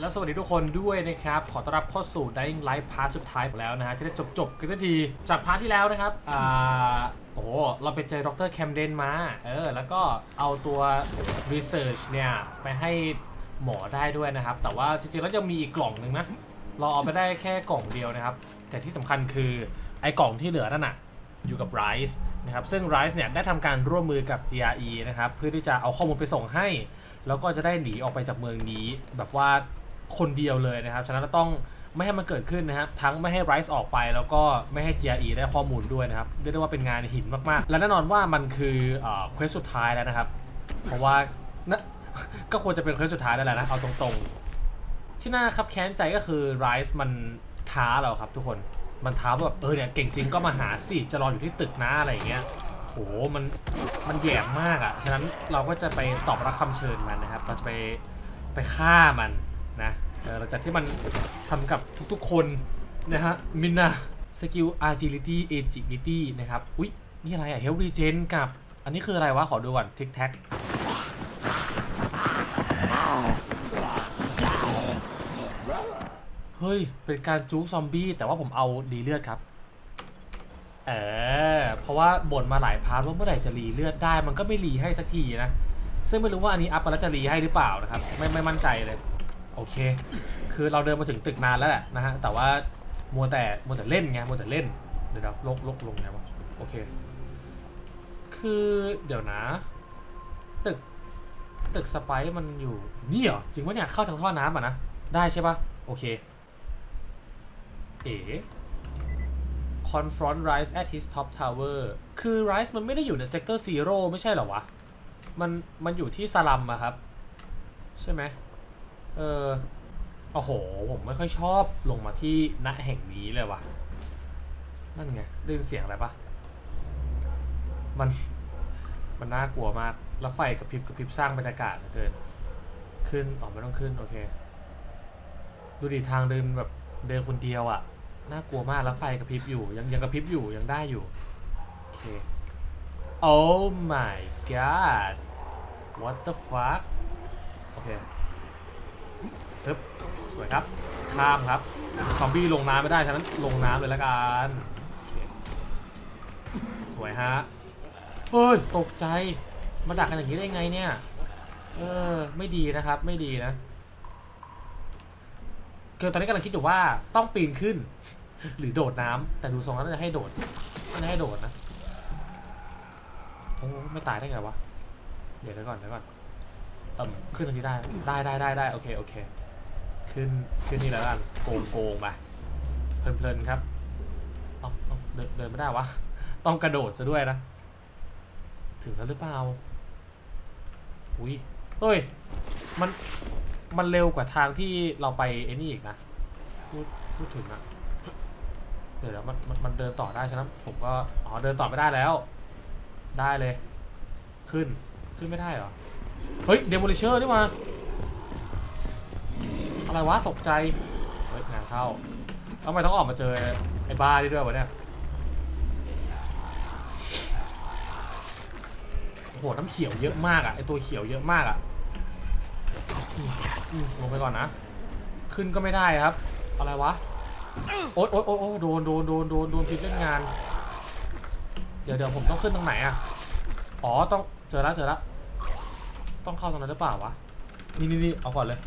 แล้วสวัสดีทุกคนด้วยนะครับ ขอต้อนรับเข้าสู่ Dying Light พาร์ทสุดท้ายแล้วนะฮะจะได้จบจบกันสักที จากพาร์ทที่แล้วนะครับ อ่า โอ้โห เราไปเจอดรแคมเดนมา เออ แล้วก็เอาตัว Research เนี่ย ไปให้หมอได้ด้วยนะครับ แต่ว่าจริงๆแล้วยังมีอีกกล่องหนึ่งนะ เราเอาไปได้แค่กล่องเดียวนะครับ แต่ที่สำคัญคือไอ้กล่องที่เหลือนั่นน่ะอยู่กับ Rise นะครับ ซึ่ง Rise เนี่ยได้ทำการร่วมมือกับ GRE นะครับ เพื่อที่จะเอาข้อมูลไปส่งให้ แล้วก็จะได้หนีออกไปจากเมืองนี้ แบบว่า คนเดียวเลยนะครับ ฉะนั้นเราต้องไม่ให้มันเกิดขึ้นนะครับทั้งไม่ให้ Rise ออกไปแล้วก็ไม่ให้ GRE ได้ข้อมูลด้วยนะครับเรียกได้ว่าเป็นงานหินมากๆ และแน่นอนว่ามันคือเควสสุดท้ายแล้วนะครับ เพราะว่านะก็ควรจะเป็นเควสสุดท้ายแล้วแหละนะเอาตรงๆ ที่น่าคับแค้นใจก็คือ Rise มันท้าเราครับทุกคนมันท้าแบบเออเนี่ยเก่งจริงก็มาหาสิจะรออยู่ที่ตึกนะอะไรอย่างเงี้ยโหมันมันแย่มากอะ่ะฉะนั้นเราก็จะไปตอบรับคำเชิญมันนะครับ เราจะไปไปฆ่ามัน นะเออหลังจากที่มันทำกับทุกๆคนนะฮะมินนาสกิล agility agility นะครับ อุ๊ย นี่อะไรอะ health regen กับ อันนี้คืออะไรวะ ขอดูก่อน tic tac เฮ้ย เป็นการจู๊ซอมบี้ แต่ว่าผมเอาดีเลือดครับ เออ เพราะว่าบ่นมาหลายพาร์ทว่าเมื่อไหร่จะรีเลือดได้ มันก็ไม่รีให้สักทีนะ ซึ่งไม่รู้ว่าอันนี้อัพแล้วจะรีให้หรือเปล่านะครับ ไม่ไม่มั่นใจเลย โอเค คือเราเดินมาถึงตึกนานแล้วแหละนะฮะ แต่ว่ามัวแต่มัวแต่เล่นไง มัวแต่เล่น เดี๋ยวนะลกลกลงไงวะ โอเค คือเดี๋ยวนะ ตึก ตึกสไปซ์มันอยู่ นี่เหรอ จริงวะเนี่ย เข้าทางท่อน้ำอะนะ ได้ใช่ปะโอเค เอ๋ confront Rise at his top tower คือ Rise มันไม่ได้อยู่ใน sector zero ไม่ใช่เหรอวะ มัน มันอยู่ที่สลัมอะครับ ใช่ไหม เออโอ้โห ผมไม่ค่อยชอบลงมาที่ณแห่งนี้เลยว่ะ นั่นไงได้ยินเสียงอะไรปะมัน มันน่ากลัวมาก แล้วไฟกระพริบกระพริบสร้างบรรยากาศเหลือเกิน ขึ้นออกไม่ต้องขึ้น โอเค ดูดิทางเดินแบบเดินคนเดียวอะ่ะ น่ากลัวมาก แล้วไฟกระพริบอยู่ ยังยังกระพริบอยู่ ยังได้อยู่ โอเค Oh my god what the fuck โอเค ทึบสวยครับ ข้ามครับ ซอมบี้ลงน้ำไม่ได้ ฉะนั้นลงน้ำเลยละกันสวยฮะ เฮ้ย ตกใจ มาดักกันอย่างนี้ได้ไงเนี่ย เออ ไม่ดีนะครับ ไม่ดีนะคือตอนนี้กำลังคิดอยู่ว่าต้องปีนขึ้น หรือโดดน้ำแต่ดูทรงแล้วน่าจะให้โดดน่าจะให้โดดนะโอ้ไม่ตายได้ไงวะ เดี๋ยวเดี๋ยวก่อนเดี๋ยวก่อนต่ำขึ้นตรงนี้ได้ ได้ได้ได้ได้โอเคโอเค ขึ้นขึ้นนี่แล้วกันโกงโกงไปเพลินๆครับเอ้าเอ้าเดินเดินไม่ได้วะต้องกระโดดซะด้วยนะ ถึงแล้วหรือเปล่าอุ้ยเฮ้ยมันมันเร็วกว่าทางที่เราไปไอ้นี่อีกนะพูดพูดถึงอะเดี๋ยวเดี๋ยวมันมันมันเดินต่อได้ใช่ไหมผมก็อ๋อเดินต่อไม่ได้แล้ว ได้เลย ขึ้นขึ้นไม่ได้เหรอ เฮ้ยเดโมลิเชอร์นี่มา อะไรวะตกใจ เฮ้ยงานเข้าทำไมต้องออกมาเจอไอ้บ้านี่ด้วยวะเนี่ยโอ้โหน้ำเขียวเยอะมากอะไอตัวเขียวเยอะมากอะลงไปก่อนนะ ขึ้นก็ไม่ได้ครับ อะไรวะโอ๊ยโอ๊ยโอ๊ยโอ๊ยโดนโดนโดนโดนโดนพิษเล่นงาน เดี๋ยวเดี๋ยวผมต้องขึ้นตรงไหนอะอ๋อต้องเจอแล้วเจอแล้วต้องเข้าตรงนั้นหรือเปล่าวะ นี่นี่นี่เอาก่อนเลย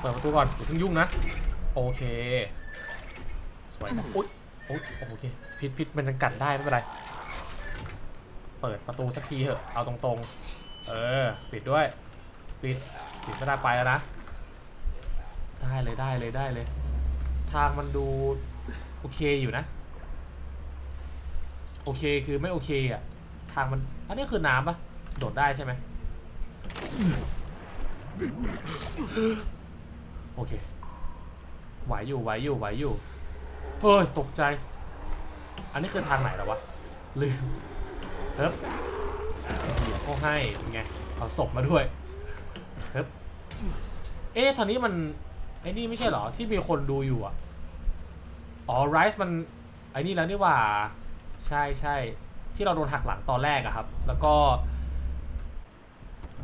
เปิดประตูก่อนอย่าเพิ่งยุ่งนะ โอเค สวยครับอุ๊ยโอ๊ยโอเค พิษพิษมันจะกัดได้ไม่เป็นไร เปิดประตูสักทีเถอะ เอาตรงๆ เออ ปิดด้วย ปิด ปิดไม่ได้ไปแล้วนะ ได้เลยได้เลยได้เลย ทางมันดูโอเคอยู่นะ โอเคคือไม่โอเคอะ ทางมัน อันนี้คือน้ำปะโดดได้ใช่ไหม โอเค ไหวอยู่ ไหวอยู่ ไหวอยู่ เฮ้ย ตกใจ อันนี้คือทางไหนแล้วะ ลืมเฮ้ยเขาให้ไง เอาศพมาด้วยเฮ้ยเอ๊ะตอนนี้มัน ไอ้นี่ไม่ใช่เหรอ ที่มีคนดูอยู่อะ อ๋อไรซ์มัน ไอ้นี่แล้วนี่ว่า ใช่ใช่ ที่เราโดนหักหลังตอนแรกอะครับ แล้วก็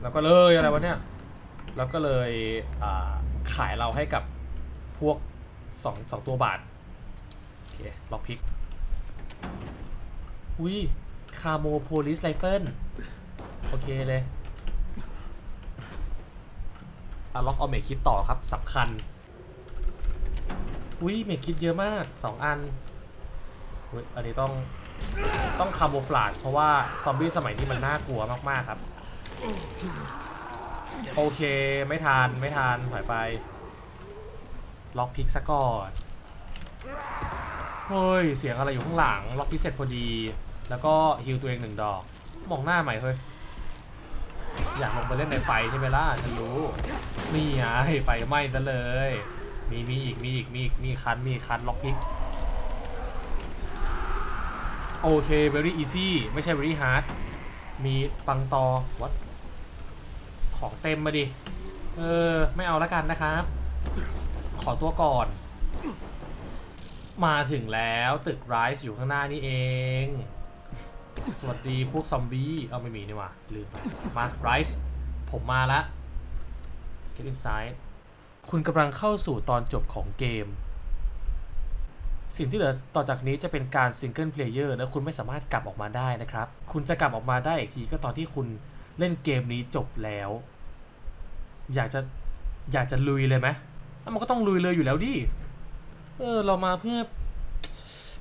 แล้วก็เลยอะไรวะเนี่ย แล้วก็เลย อ่า ขายเราให้กับพวกสองสองตัวบาท โอเค ล็อกพิก อุ้ยคาโมโพลิสไรเฟิลโอเคเลยอะล็อกเอาเมคคิดต่อครับสำคัญ อุ้ยเมคคิดเยอะมากสองอันอุ้ยอันนี้ต้องต้องคาโมฟลาจเพราะว่าซอมบี้สมัยนี้มันน่ากลัวมาก ๆ ครับ โอเคไม่ทานไม่ทานถอยไป ล็อกพิกซะก่อนเฮ้ยเสียงอะไรอยู่ข้างหลัง ล็อกพิกเสร็จพอดี แล้วก็ฮิวตัวเองหนึ่งดอก มองหน้าใหม่เฮ้ยอยากลงไปเล่นในไฟใช่ไหมล่ะฉันรู้นี่ไงไฟไหม้ซะเลย มีมีอีกมีอีกมีอีกมีคันมีคันล็อกพิกโอเค very easy ไม่ใช่ very hard มีปังตอ what ของเต็มมาดิ เออ ไม่เอาละกันนะครับ ขอตัวก่อน มาถึงแล้วตึกไรส์อยู่ข้างหน้านี่เอง สวัสดีพวกซอมบี้ เอาไม่มีนี่หว่าลืมไปมาไรส์ผมมาละ Get inside คุณกำลังเข้าสู่ตอนจบของเกม สิ่งที่เหลือต่อจากนี้จะเป็นการซิงเกิลเพลเยอร์และคุณไม่สามารถกลับออกมาได้นะครับ คุณจะกลับออกมาได้อีกทีก็ตอนที่คุณเล่นเกมนี้จบแล้ว อยากจะอยากจะลุยเลยไหมอะมันก็ต้องลุยเลยอยู่แล้วดิ เออ เรามาเพื่อ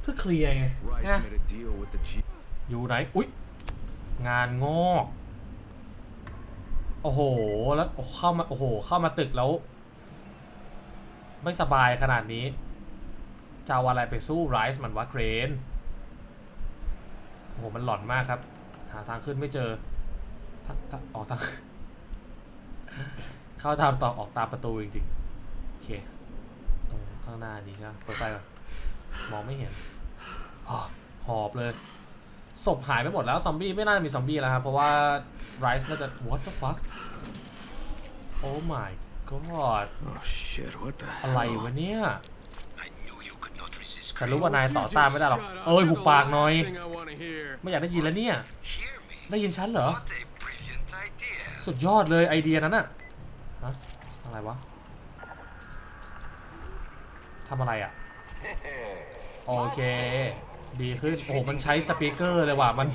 เพื่อเคลียร์ไง Rice นะ made a deal with the G. อยู่ไหน อุ๊ย งานงอก โอ้โห แล้วเข้ามา โอ้โห เข้ามาตึกแล้ว ไม่สบายขนาดนี้ จะเอาอะไรไปสู้ไรส์มันวะเครน โอ้โห มันหลอนมากครับ หาทางขึ้นไม่เจอทางทางออกทาง เข้าทางต่อออกตามประตูจริงๆ โอเค ตรงข้างหน้านี้ใช่ไหมเปิดไฟก่อนมองไม่เห็นอ้อหอบเลยศพหายไปหมดแล้ว ซอมบี้ไม่น่าจะมีซอมบี้แล้วครับ เพราะว่าไรซ์น่าจะ what the fuck oh my god Oh shit! What the อะไร hell? วะเนี่ย I knew you could not resist ฉันรู้ว่านาย Would you ต่อต้าน just ไม่ได้หรอก shut up? เอ้ย You're หุบ the ปากหน่อย last thing I wanna hear. ไม่อยากได้ยินแล้วเนี่ย Hear me. ได้ยินฉันเหรอ What a brilliant idea. สุดยอดเลยไอเดียนั้นอะ ฮะอะไรวะทำอะไรอะโอเค ดีขึ้น โอ้โห มันใช้สปีกเกอร์เลยว่ะ มัน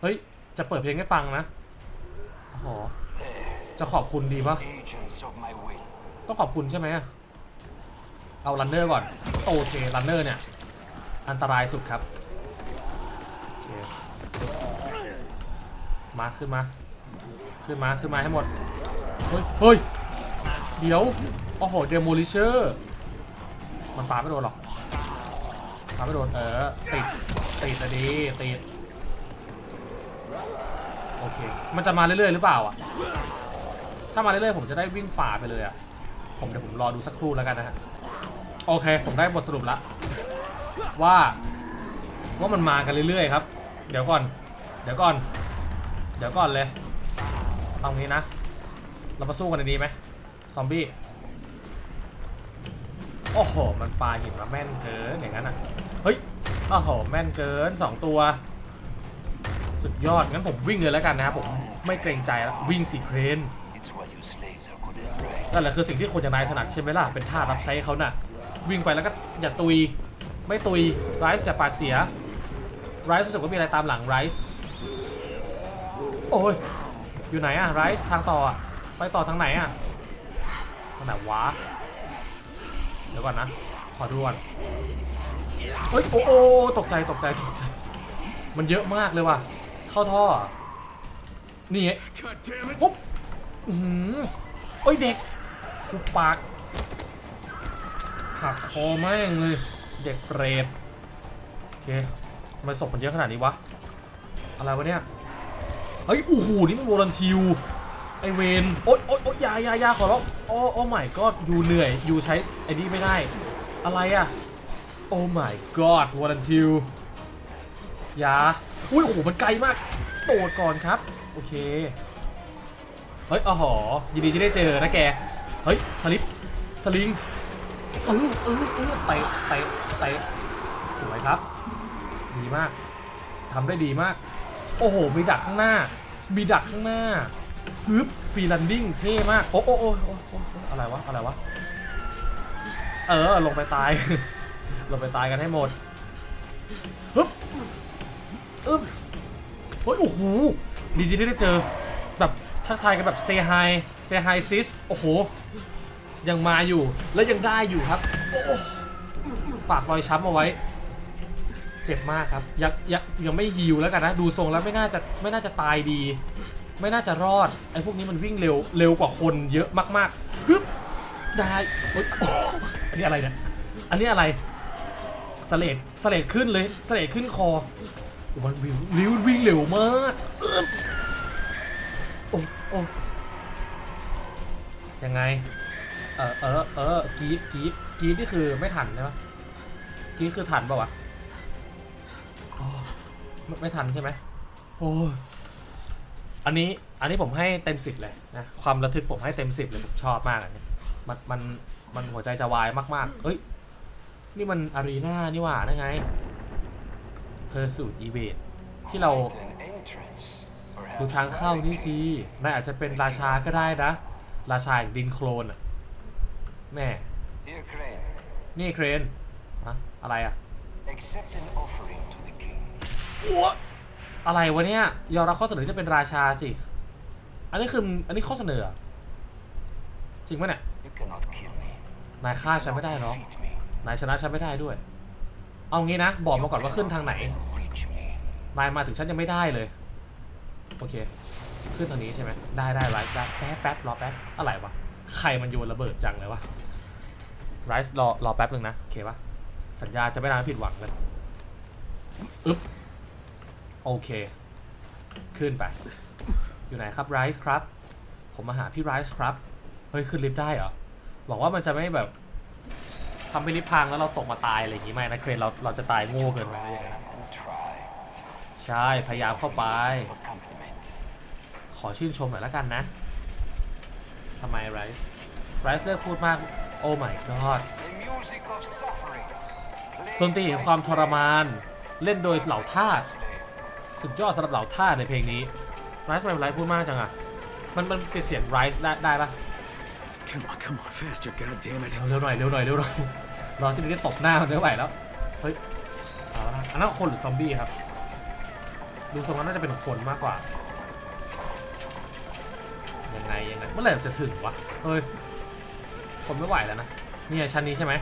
เฮ้ย จะเปิดเพลงให้ฟังนะ โอ้โห จะขอบคุณดีปะต้องขอบคุณใช่ไหมเอารันเนอร์ก่อน โอเครันเนอร์เนี่ย อันตรายสุดครับ มาขึ้นมา ขึ้นมาขึ้นมาให้หมด เฮ้ยเฮ้ยเดี๋ยวโอ้โหเดโมลิเชอร์มันปาไม่โดนหรอกปาไม่โดนเออติดติดอะดีติดโอเค มันจะมาเรื่อยๆหรือเปล่าอะ ถ้ามาเรื่อยๆผมจะได้วิ่งฝ่าไปเลยอะ ผมเดี๋ยวผมรอดูสักครู่แล้วกันนะฮะ โอเค ผมได้บทสรุปแล้วว่าว่ามันมากันเรื่อยๆครับ เดี๋ยวก่อน เดี๋ยวก่อน เดี๋ยวก่อนเลย ตรงนี้นะ เรามาสู้กันในนี้ไหมซอมบี้ โอ้โห มันปลาหินมาแม่นเกินอย่างนั้นอะ เฮ้ย โอ้โห แม่นเกินสองตัว สุดยอด งั้นผมวิ่งเลยแล้วกันนะครับผม ไม่เกรงใจแล้ว วิ่งสีเครนนั่นแหละคือสิ่งที่คนอย่างนายถนัดใช่ไหมล่ะ เป็นท่ารับใช้เขาน่ะ วิ่งไปแล้วก็อย่าตุย ไม่ตุยไรซ์จะปากเสียไรซ์รู้สึกว่ามีอะไรตามหลังไรซ์โอ้ย อยู่ไหนอะไรซ์ทางต่ออะไปต่อทางไหนอะทางไหนวะเดี๋ยวก่อนนะ ขอดูก่อนเฮ้ยโอ้โอ้ตกใจตกใจตกใจ มันเยอะมากเลยว่ะ เข้าท่อ นี่ไงปุ๊บอือหือโอ้ยเด็กคุบปากหักคอแม่งเลย เด็กเปรตโอเคทำไมศพมันเยอะขนาดนี้วะ อะไรวะเนี่ย เฮ้ยโอ้โหนี่มันโวลันทิวไอเวนโอ๊ยโอ๊ยโอ๊ยยายายาขอร้องโอ้โอ้ my god ยูเหนื่อย อยู่ใช้ไอ้นี่ไม่ได้ อะไรอะโอ้ my god วอลันทิวยาอุ้ยโอ้โหมันไกลมากโดดก่อนครับ โอเค เฮ้ยอ๋อหอยินดีที่ได้เจอนะแก เฮ้ย สลิป สลิงเออเออเออเตะเตะเตะสวยครับ ดีมากทำได้ดีมาก โอ้โห มีดักข้างหน้า มีดักข้างหน้าฮึบฟรีลันดิ้งเท่มาก โอ้โอ้โอ้โอ้อะไรวะ อะไรวะ เออ ลงไปตาย ลงไปตายกันให้หมดฮึบอึ๊บเฮ้ย โอ้โห ดีที่ได้เจอ แบบทักทายกันแบบเซฮายเซฮายซิส โอ้โห ยังมาอยู่ และยังได้อยู่ครับ ฝากรอยช้ำเอาไว้ เจ็บมากครับยังยังยังไม่ฮิวแล้วกันนะ ดูทรงแล้วไม่น่าจะไม่น่าจะตายดี ไม่น่าจะรอดไอ้พวกนี้มันวิ่งเร็วเร็วกว่าคนเยอะมากๆฮึบได้โอ๊ยโอ้อันนี้อะไรเนี่ยอันนี้อะไรสเลดสเลดขึ้นเลยสเลดขึ้นคอมันวิ่งวิ่งวิ่งเร็วมากโอ้โอ้ยังไง เออเออเออกรีดกรีดกรีดนี่คือไม่ทันใช่ปะกรีดคือทันปะวะ ไม่ไม่ทันใช่ไหมโอ้ยอันนี้อันนี้ผมให้เต็มสิบเลยนะความระทึกผมให้เต็มสิบเลยผมชอบมากอันนี้มันมันมันหัวใจจะวายมากๆ เอ้ย นี่มันอารีนานี่หว่านั่นไงเพอร์สูตอีเวทที่เรา An entrance. ดูทางเข้านี่สินายอาจจะเป็นราชาก็ได้นะ ราชาแห่งดินโคลนอะแม่ Dear Crane, นี่เครน อะอะไรอะ อะไรวะเนี่ยยอมรับข้อเสนอที่จะเป็นราชาสิ อันนี้คืออันนี้ข้อเสนอ จริงปะเนี่ย นายฆ่าฉันไม่ได้หรอกนายชนะฉันไม่ได้ด้วย เอางี้นะ บอกมาก่อนว่าขึ้นทางไหน นายมาถึงฉันยังไม่ได้เลย โอเค ขึ้นทางนี้ใช่ไหม ได้ได้ไรซ์ได้แป๊บแป๊บรอแป๊บ อะไรวะ ใครมันโยนระเบิดจังเลยวะไรซ์รอรอแป๊บหนึ่งนะ โอเคปะสัญญาจะไม่ทำให้ผิดหวังเลย อึ๊บ โอเค ขึ้นไป อยู่ไหนครับไรซ์ครับ ผมมาหาพี่ไรซ์ครับ เฮ้ย ขึ้นลิฟต์ได้เหรอ หวังว่ามันจะไม่แบบทำให้ลิฟต์พังแล้วเราตกมาตายอะไรอย่างงี้ไม่นะเครนเราเราจะตายโง่เกินไปไม่อย่างนั้นนะ And try. ใช่ พยายามเข้าไป ขอชื่นชมหน่อยละกันนะทำไมไรซ์ไรซ์เลือกพูดมาก โอ้ my god ดนตรีแห่งความทรมาน เล่นโดยเหล่าทาส สุดยอดสำหรับเหล่าทาสในเพลงนี้ไรซ์ทำไมไรซ์พูดมากจังอะมันมันเป็นเสียงไรซ์ได้ได้ปะ Come on, come on, faster, God damn it. เร็วหน่อยเร็วหน่อยเร็วหน่อยรอจะได้ตบหน้ามันไม่ไหวแล้ว เฮ้ยเอาละอันนั้นคนหรือซอมบี้ครับ ดูทรงนั้นน่าจะเป็นคนมากกว่า ยังไงยังไงเมื่อไหร่จะถึงวะ เฮ้ย คนไม่ไหวแล้วนะเนี่ยชั้นนี้ใช่ไหม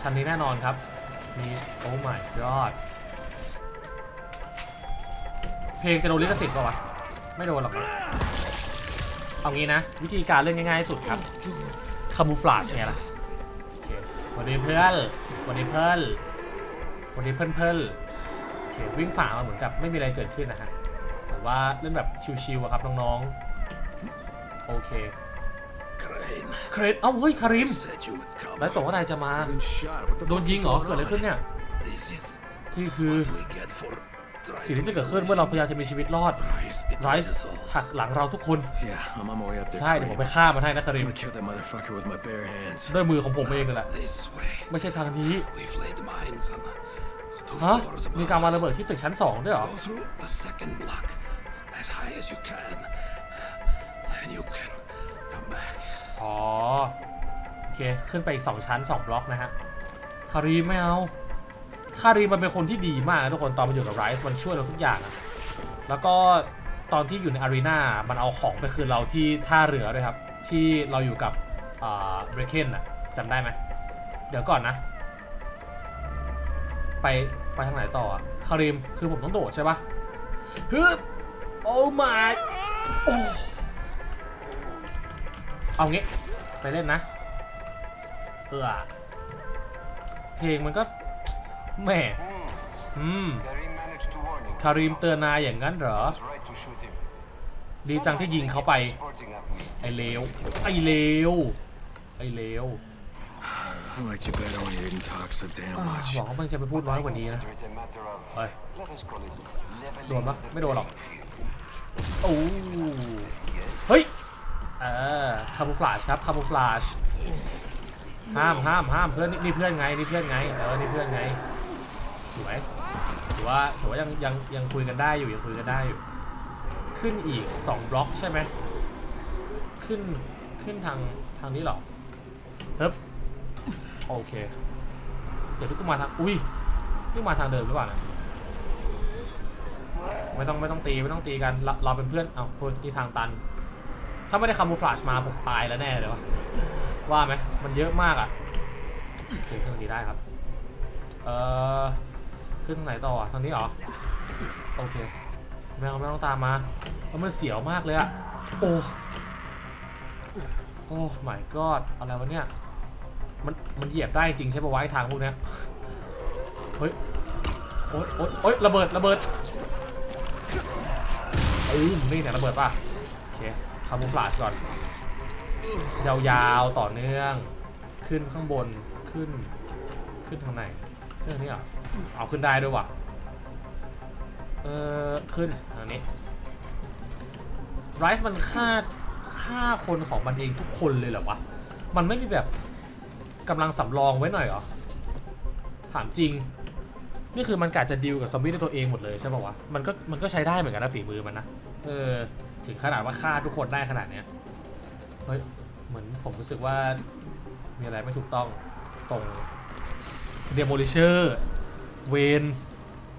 ชั้นนี้แน่นอนครับ มีโอ้ my god เพลงจะโดนลิขสิทธิ์ป่าวะ ไม่โดนหรอกมั้งเอางี้นะ วิธีการเล่นง่ายๆสุดครับคามูฟลาชไงล่ะโอเควันนี้เพื่อนวันนี้เพื่อนวันนี้เพื่อนเพื่อนโอเควิ่งฝ่ามาเหมือนกับไม่มีอะไรเกิดขึ้นนะฮะแต่ว่าเล่นแบบชิวๆอะครับน้องๆ โอเค Crane, เครดเอ้าเฮ้ยคาริม said you would come. แล้วส่งว่านายจะมา Been shot. What the โดน fuck ยิ is งเหรอ going เกิดอะไร on? ขึ้นเนี่ย This is นี่คือ what we get for สิ่งที่จะเกิดขึ้นเมื่อเราพยายามจะมีชีวิตรอด Rise, it ไรซ์ is all. หักหลังเราทุกคน Yeah, I'm on my way up there. ใช่เดี๋ยวผม Crane. ไปฆ่ามันให้นะคาริ I'm ม gonna kill that motherfucker with my bare hands. ด้วยมือของผมเองเลยแหละ This way. ไม่ใช่ทางนี้ We've laid mines on the two ฮะ floors มี above การมา us. ระเบิดที่ตึกชั้นสองด้วยเหรอ Go through the second block as high as you can. Then you can come back. อ๋อ โอเค ขึ้นไปอีก2ชั้น2บล็อกนะฮะคารีมไม่เอา คารีมมันเป็นคนที่ดีมากนะทุกคนตอนมันอยู่กับไรซ์มันช่วยเราทุกอย่างอะแล้วก็ตอนที่อยู่ในอารีนามันเอาของไปคืนเราที่ท่าเรือด้วยครับ ที่เราอยู่กับเบรเคนอะจำได้ไหมเดี๋ยวก่อนนะ ไปไปทางไหนต่ออะคารีมคือผมต้องโดดใช่ปะฮึบโอ้ my โอ้เอางี้ไปเล่นนะ เออเพลงมันก็ แหม่ Hmm. อืม Karim managed to warn him. คาริมเตือนนายอย่างนั้นเหรอ Was right to shoot him. ดีจังที่ยิงเขาไป Sporting at me. ไอเลว ไอเลว ไอเลว I liked you better when you didn't talk so damn อ่า much. หวังว่ามันจะไปพูดน้อยกว่านี้นะ Consider it a matter of, เฮ้ย let us call it โดน leveling ปะ the ไม่โดนหรอก playing field. โอ้เฮ้ยเออคามูฟลาชครับคามูฟลาชห้ามห้ามห้ามเพื่อนนี่นี่เพื่อนไงนี่เพื่อนไงเออนี่เพื่อนไง สวยถือว่าถือว่ายังยังยังคุยกันได้อยู่ยังคุยกันได้อยู่ ขึ้นอีก2บล็อกใช่ไหมขึ้นขึ้นทางทางนี้เหรอเฮ้บโอเค เดี๋ยวทุกคนมาทางอุ้ยนี่มาทางเดิมหรือเปล่านะไม่ต้องไม่ต้องตีไม่ต้องตีกันเราเราเป็นเพื่อนเอาพูดที่ทางตัน ถ้าไม่ได้คามูฟลาชมาผมตายแล้วแน่เลยวะว่าไหมมันเยอะมากอะโอเคเครื่องนี้ได้ครับ เอ่อ ขึ้นทางไหนต่ออะทางนี้เหรอโอเคไม่ต้องไม่ต้องตามมาเพราะมันเสียวมากเลยอะโอ้โอ้ my god อะไรวะเนี่ยมันมันเหยียบได้จริงใช่ปะวะไอ้ทางพวกเนี้ยเฮ้ยโอ๊ยโอ๊ยโอ๊ยระเบิดระเบิดอ้มนี่เนี่ยระเบิดป่ะโอเคคามูฟลาชก่อนยาวๆต่อเนื่อง ขึ้นข้างบนขึ้น ขึ้นทางไหนขึ้นทางนี้เหรอ เอาขึ้นได้ด้วยว่ะ เออขึ้นทางนี้ไรซ์มันฆ่าฆ่าคนของมันเองทุกคนเลยเหรอวะ มันไม่มีแบบกำลังสำรองไว้หน่อยเหรอ ถามจริง นี่คือมันกะจะดิวกับซอมบี้ด้วยตัวเองหมดเลยใช่ป่าวะ มันก็มันก็ใช้ได้เหมือนกันนะฝีมือมันนะ เออ ถึงขนาดว่าฆ่าทุกคนได้ขนาดเนี้ย เฮ้ย เหมือนผมรู้สึกว่ามีอะไรไม่ถูกต้องตรงเดโมลิเชอร์ เวน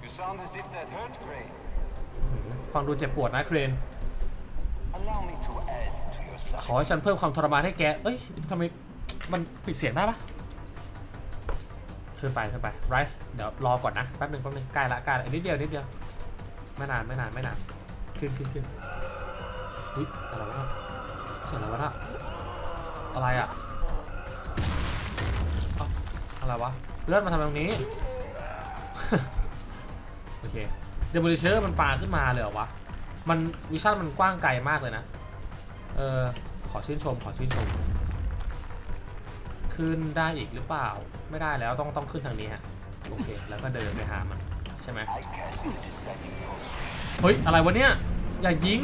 You sound as if that hurt, Gray. ฟังดูเจ็บปวดนะเครน Allow me to add to your ขอให้ฉันเพิ่มความทรมานให้แก เอ้ยทำไมมันปิดเสียงได้ปะขึ้นไปขึ้นไปไรซ์เดี๋ยวรอก่อนนะแป๊บหนึงแป๊บหนึงใกล้ละใกล้ละอีกนิดเดียวนิดเดียวไม่นานไม่นานไม่นานขึ้นขึ้นขึ้นเฮ้ยอะไรวะน่ะเสียงอะไรวะน่ะอะไรอะเอ้าอะไรวะเลื่อนมาทำตรงนี้ โอเคเดโมลิเชอร์มันปาขึ้นมาเลยเหรอวะ มันวิชั่นมันกว้างไกลมากเลยนะ เออ ขอชื่นชม ขอชื่นชม ขึ้นได้อีกหรือเปล่า ไม่ได้แล้วต้องต้องขึ้นทางนี้ฮะ โอเค แล้วก็เดินไปหามัน ใช่ไหมเฮ้ย อะไรวะเนี่ย อย่ายิง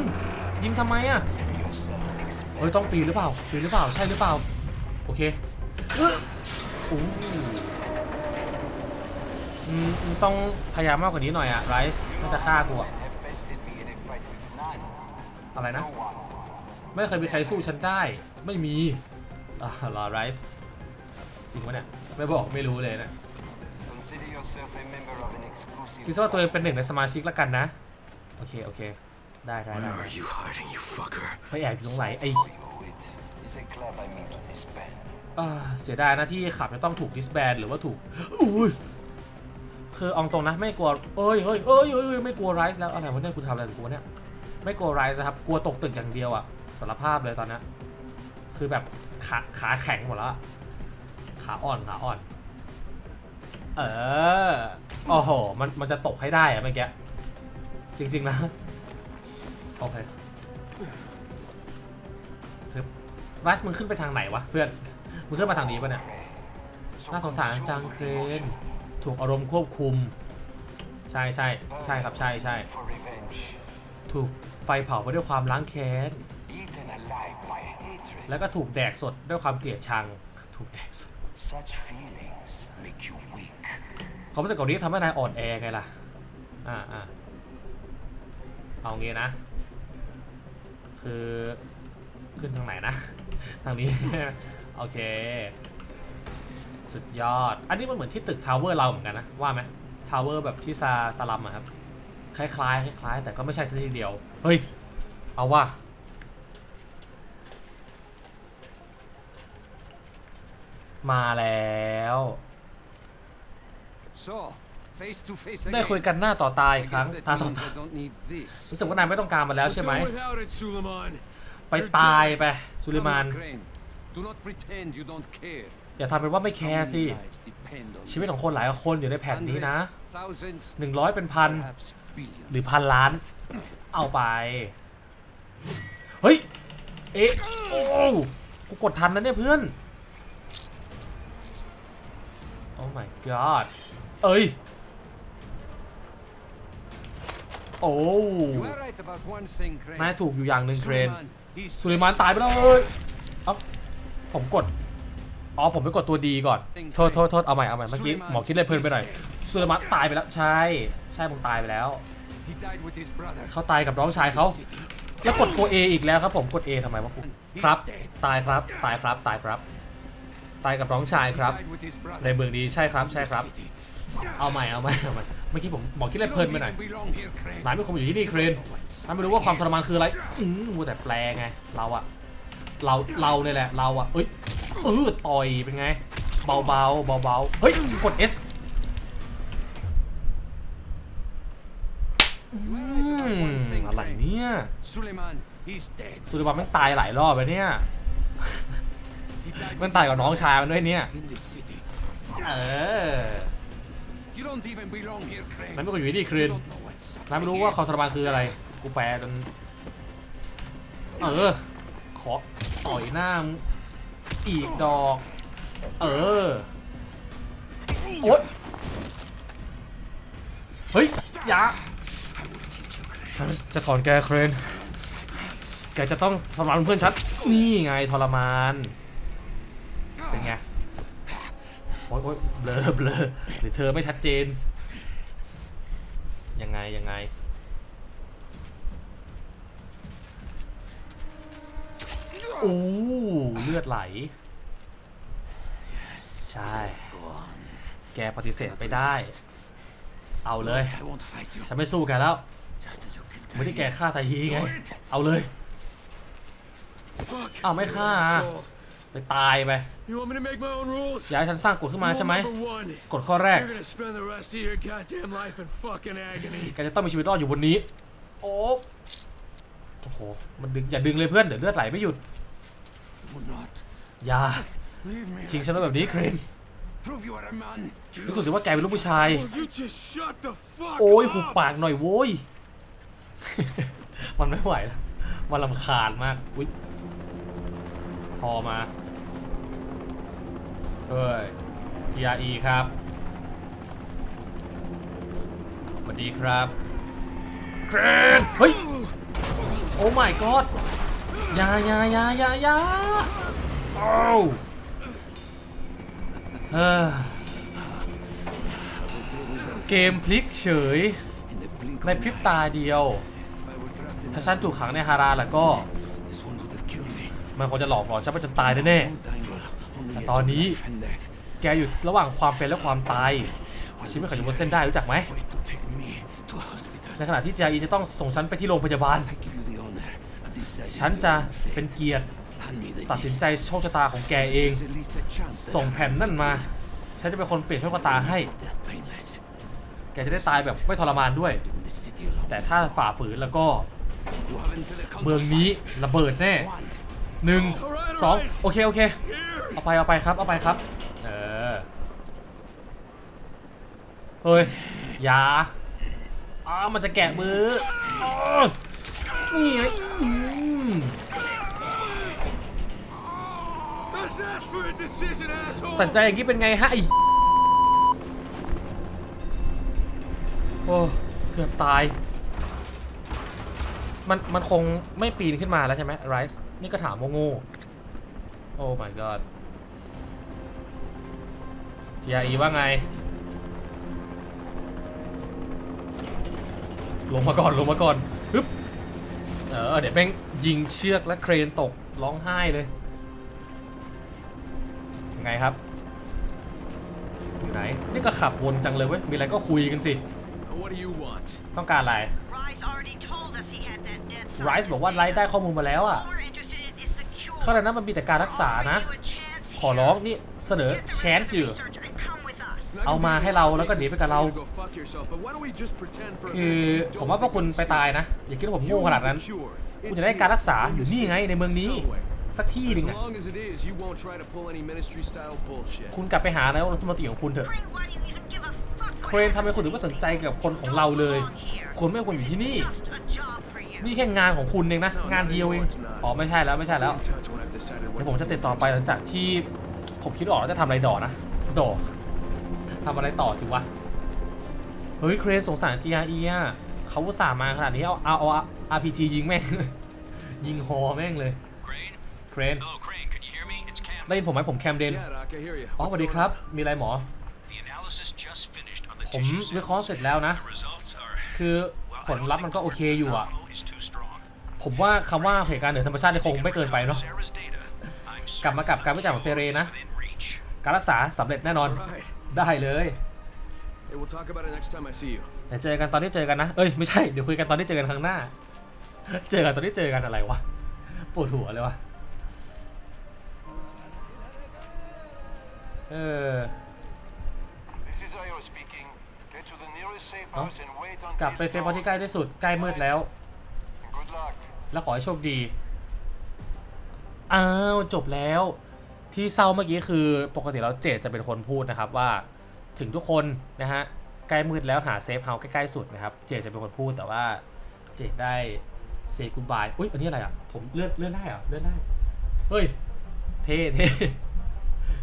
ยิงทำไมอะเฮ้ย ต้องปีนหรือเปล่า ปีนหรือเปล่า ใช่หรือเปล่า โอเคเอ้ออู้ อืมอืมต้องพยายามมากกว่านี้หน่อยอะไรซ์น่าจะฆ่ากูอะ and have bested me in a fight with none. อะไรนะ No one. ไม่เคยมีใครสู้ฉันได้ ไม่มีอ่ารอไรซ์จริงปะเนี่ย ไม่บอกไม่รู้เลยนะ Consider yourself a member of an exclusive คิดซะว่าตัวเองเป็นหนึ่งในสมาชิกแล้วกันนะ โอเค โอเค ได้ได้ได้ Where are you hiding, you fucker? ไปแอบอยู่ตรงไหนไอ้ club. It is a club I mean to disband. อ่าเสียดายนะที่ขับจะต้องถูกดิสแบนหรือว่าถูกอุ้ย คืออองตรงนะไม่กลัวเอ้ยเฮ้ยเอ้ยเอ้ยไม่กลัวไรซ์แล้วอะไรวะเนี่ยคุณทำอะไรกับกูวเนี่ยไม่กลัวไรซ์นะครับกลัวตกตึกอย่างเดียวอะสารภาพเลยตอนนี้คือแบบขาขาแข็งหมดแล้วอะขาอ่อนขาอ่อน เออโอ้โหมันมันจะตกให้ได้อะเมื่อกี้จริงๆนะโอเคคไรซ์มึงขึ้นไปทางไหนวะเพื่อนมึงขึ้นมาทางนี้ปะเนี่ยน่าสงสารจังเครน ถูกอารมณ์ควบคุม ใช่ใช่ใช่ครับใช่ใช่ถูกไฟเผาไปด้วยความล้างแค้น แล้วก็ถูกแดกสดด้วยความเกลียดชัง ถูกแดกสดความรู้สึกเหล่านี้ทำให้นายอ่อนแอไงล่ะ อ่าอ่าเอางี้นะ คือขึ้นทางไหนนะ ทางนี้ โอเค สุดยอด อันนี้มันเหมือนที่ตึกทาวเวอร์เราเหมือนกันนะ ว่าไหมทาวเวอร์แบบที่ซาซาลัมอะครับ คล้ายๆคล้ายๆ แต่ก็ไม่ใช่ซะทีเดียว เฮ้ย เอาว่ามาแล้ว So, face to face ได้ again. คุยกันหน้าต่อตาอี I กครั้ง guess that ตาต่อ means ตา I don't need this. รู้สึกว่านายไม่ต้องการมันแล้วใช่ไหม Go without it, Suleiman. ไปตายไป สุลิมาน อย่าทำเป็นว่าไม่แคร์สิ ชีวิตของคนหลายคนอยู่ในแผ่นนี้นะ 100 เป็นพัน หรือพันล้าน เอาไป เฮ้ย เอ๊ะโอ้กูกดทันนะเนี่ยเพื่อน โอ้ my god เอ้ย โอ้นายถูกอยู่อย่างหนึ่งเทรนสุริมานตายไปแล้วเอ้ยเอ้าผมกด อ๋อผมไปกดตัวดีก่อน โทษโทษโทษเอาใหม่เอาใหม่เมื่อกี้หมอคิดเลยเพลินไปหน่อยสุลิมานตายไปแล้วใช่ ใช่ผมตายไปแล้ว He died with his brother. เขาตายกับน้องชายเขาแล้วกดตัว A อีกแล้วครับผมกด A ทำไมวะกูครับ ตายครับตายครับตายครับ ตายกับน้องชายครับ Died with his brother ในเมืองนี้ใช่ครับใช่ครับ in the city. เอาใหม่เอาใหม่เอาใหม่เมื่อกี้ผมบอกคิดอะไร You เพลิน don't ไปหน่อย even belong here, Crane. นายไม่คงอยู่ที่นี่เครนนายไม่รู้ว่าความทรมานคืออะไรอืมมัวแต่แปลไงเราอะ เราเราเนี่ยแหละเราอะเอ้ยเออต่อยเป็นไง เบาเบาเบาเบาๆเฮ้ยกด S อืมอะไรเนี่ยสุริบันมันตายหลายรอบเลยเนี่ย มันตายกับน้องชายมันด้วยเนี่ย เออ You don't even belong here, Crane. นไม่ควรอยู่ที่นี่คร You น don't know what นไม่รู้ว่าความทรมานคืออะไร กูแปลจนเออ ขอต่อยหน้ามึงอีกดอก เออ โอ๊ยเฮ้ยอยาฉันจะสอนแกเครน แกจะต้องทรมานเพื่อนฉัน นี่ไงทรมาน เป็นไง โอ๊ยโอ๊ยเบลอเบลอหรือเธอไม่ชัดเจน ยังไง ยังไง โอ้เลือดไหล ใช่ แกปฏิเสธไปได้ เอาเลย I won't fight you. ฉันไม่สู้แกแล้ว Just as you killed ไม่ได้แก Tahir. ฆ่าไทฮีไง เอาเลย Fuck. อ้าวไม่ฆ่า Asshole. ไปตายไป You want me to make my own rules? อยากให้ฉันสร้างกฎขึ้นมาใช่ไหม Rule number one. กฎข้อแรก You're gonna spend the rest of your goddamn life in fucking agony. แกจะต้องมีชีวิตรอดอยู่บนนี้ โอ้โอ้โห มันดึง อย่าดึงเลยเพื่อน เดี๋ยวเลือดไหลไม่หยุด Do not อย่า leave me. ทิ้งฉันไว้แบบนี้เครน Prove you are a man. รู้สึกสิว่าแกเป็นลูกผู้ชาย Will you just shut the fuck โอ้ย up? หุบปากหน่อยโว้ย มันไม่ไหวแล้วมันลำคาญมาก อุ้ยพอมาเฮ้ย GRE ครับสวัสดีครับเกรน เฮ้ย โอ้ my god อ ยาอยาอยาอยาอยาโอ้วเฮ้อเกมพลิกเฉย In the blink of ใน an พริบ eye, ตาเดียว if I were trapped in ถ้าฉันถูกขังในฮาราแล้วก็ this one would have killed me. มันคงจะหลอกหลอนฉันไปจนตายแน่ Two tangle on the edge ตอน of นี้ life and death. ๆแกอยู่ระหว่างความเป็นและความตายชีวิตของอยู่บนเส้นได้รู้จักไหม Wait to take me to a hospital. ในขณะที่จาอีจะต้องส่งฉันไปที่โรงพยาบาล I give you the honor of deciding ฉัน your จะ own fate. เป็นเกียรติ Hand me the ตัดสิน disc. ใจโชคชะตาของแกเอง There's at least a chance that ส่ง I แผ่นนั่นมา ฉันจะเป็นคนเปลี่ยนโชคชะตาให้ that painless. แกจะได้ตายแบบไม่ทรมานด้วย In the city alone. แต่ถ้าฝ่าฝืนแล้วก็ You haven't the count เมือง of นี้ five. ระเบิดแน่ One. หนึ่ง Alright, สอง alright. โอเค โอเค Here. เอาไปเอาไปครับ เอาไปครับ เออ เฮ้ยอยาอ้าวมันจะแกะมืออ้าวนี่ไง ตัดใจอย่างนี้เป็นไงฮะไอ้โอ้เกือบตาย มันมันคงไม่ปีนขึ้นมาแล้วใช่ไหมไรซ์นี่ก็ถามโง่โอ้ my god GRE ว่าไง ลงมาก่อน ลงมาก่อน ออเดี๋ยวแม่งยิงเชือกและเครนตกร้องไห้เลย ยังไงครับ อยู่ไหน นี่ก็ขับวนจังเลยเว้ย มีอะไรก็คุยกันสิ What do you want? ต้องการอะไร Rise already told us he had that dead son. ไรซ์บอกว่าไรซ์ได้ข้อมูลมาแล้วอะ All we're interested in is the cure. ข้างในนั้นมันมีแต่การรักษานะ Offer you a chance ขอร้อง here. นี่เสนอ Get the แชน rest ส์ of อยู่ เอา gonna มา give ให้ you เรา any แล้วก็หนี reasons ไป to กับ tell เรา you to go fuck yourself, but why don't we just pretend for a คือ minute that you ผม don't ว่าพวก think คุณ it's ไป so ตาย bad. นะ อย่าคิดว่าผม You โง่ข want นาดนั้น the cure. คุณ It's จะได้การรักษา here, อยู่ in the นี่ไง city, ในเมืองนี้ somewhere. สักที่หนึ่ง As อะ long as it is, you won't try to pull any ministry-style bullshit. คุณกลับไปหาแล้วรัฐมนตรีของคุณเถอะ Crane, why do you even give a fuck เครนทำไมคุณถึงไม่สนใจกับคนของเราเลย คุณไม่ควรอยู่ที่นี่ Just a job for you. นี่แค่งานของคุณเองนะ งานเดียวเอง อ๋อไม่ใช่แล้วไม่ใช่แล้ว Be in touch when I've decided what เดี๋ยวผม to จะ do. ติดต่อไปหลังจากที่ผมคิดออกแล้วจะทำอะไรต่อนะดอ ทำอะไรต่อสิวะ เฮ้ย เครนสงสาร GRE อะเขาอุตส่าห์มาขนาดนี้เอาเอาเอา RPG ยิงแม่ง ยิงฮอแม่งเลย Crane? เครน Hello, Crane. Can you hear me? It's Cam. ได้ยินผมไหมผมแคมเดน Yeah, Doc, I hear you. อ๋อ What's สวัสดี going ครับ on? มีอะไรหมอ The analysis just finished on the ผม tissue วิเคราะห์เสร็จแล้วนะ The results are คือ well, ผลลัพธ์มันก็โอเคอยู่อะ phenomenal is too strong. ผมว่าคำว่าเหตุการณ์เหนือธรรมชาตินี่คงไม่เกินไปเนาะ Sarah's data. I'm กลับมากับการวิจัยของเซเรนะ within reach. การรักษาสำเร็จแน่นอน Right. ได้เลย Hey, we'll talk about it next time I see you. เดี๋ยวเจอกันตอนที่เจอกันนะ เอ้ยไม่ใช่ เดี๋ยวคุยกันตอนที่เจอกันครั้งหน้า เจอกันตอนที่เจอกันอะไรวะ ปวดหัวเลยวะ เออ This is Io speaking. Get to the nearest safe Huh? house and wait until กลับไปเซฟพอที่ใกล้ที่สุด ใกล้มืดแล้ว Good luck. แล้วขอให้โชคดี อ้าว จบแล้ว ที่เศร้าเมื่อกี้คือปกติแล้วเจดจะเป็นคนพูดนะครับว่าถึงทุกคนนะฮะใกล้มืดแล้วหาเซฟเฮาส์ใกล้ๆสุดนะครับ เจดจะเป็นคนพูดแต่ว่าเจดได้เซกูบายอุ้ยอันนี้อะไรอะ ผมเลื่อนเลื่อนได้เหรอเลื่อนได้ เฮ้ย เท่เท่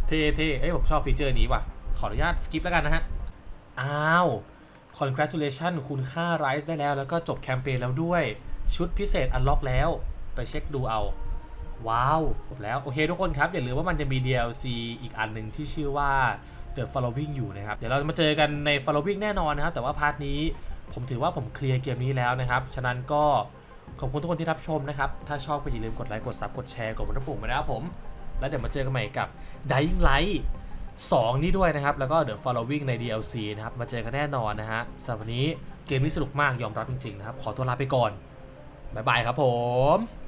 เท่เท่เอ้ยผมชอบฟีเจอร์นี้ว่ะ ขออนุญาตสกิปแล้วกันนะฮะ อ้าว congratulation คุณค่า Rise ได้แล้ว แล้วก็จบแคมเปญแล้วด้วย ชุดพิเศษ unlock แล้ว ไปเช็คดูเอา ว้าวจบแล้วโอเคทุกคนครับ อย่าลืมว่ามันจะมี DLC อีกอันหนึ่งที่ชื่อว่า The Following อยู่นะครับ เดี๋ยวเราจะมาเจอกันใน Following แน่นอนนะครับ แต่ว่าพาร์ทนี้ผมถือว่าผมเคลียร์เกมนี้แล้วนะครับ ฉะนั้นก็ขอบคุณทุกคนที่รับชมนะครับ ถ้าชอบก็อย่าลืมกดไลค์ กดซับกดแชร์ กดบนปุ่มไว้นะครับผม แล้วเดี๋ยวมาเจอกันใหม่กับ Dying Light 2 นี่ด้วยนะครับ แล้วก็ The Following ใน DLC นะครับ มาเจอกันแน่นอนนะฮะสำหรับวันนี้เกมนี้สนุกมากยอมรับจริงๆนะครับ ขอตัวลาไปก่อนบ๊ายบายครับผม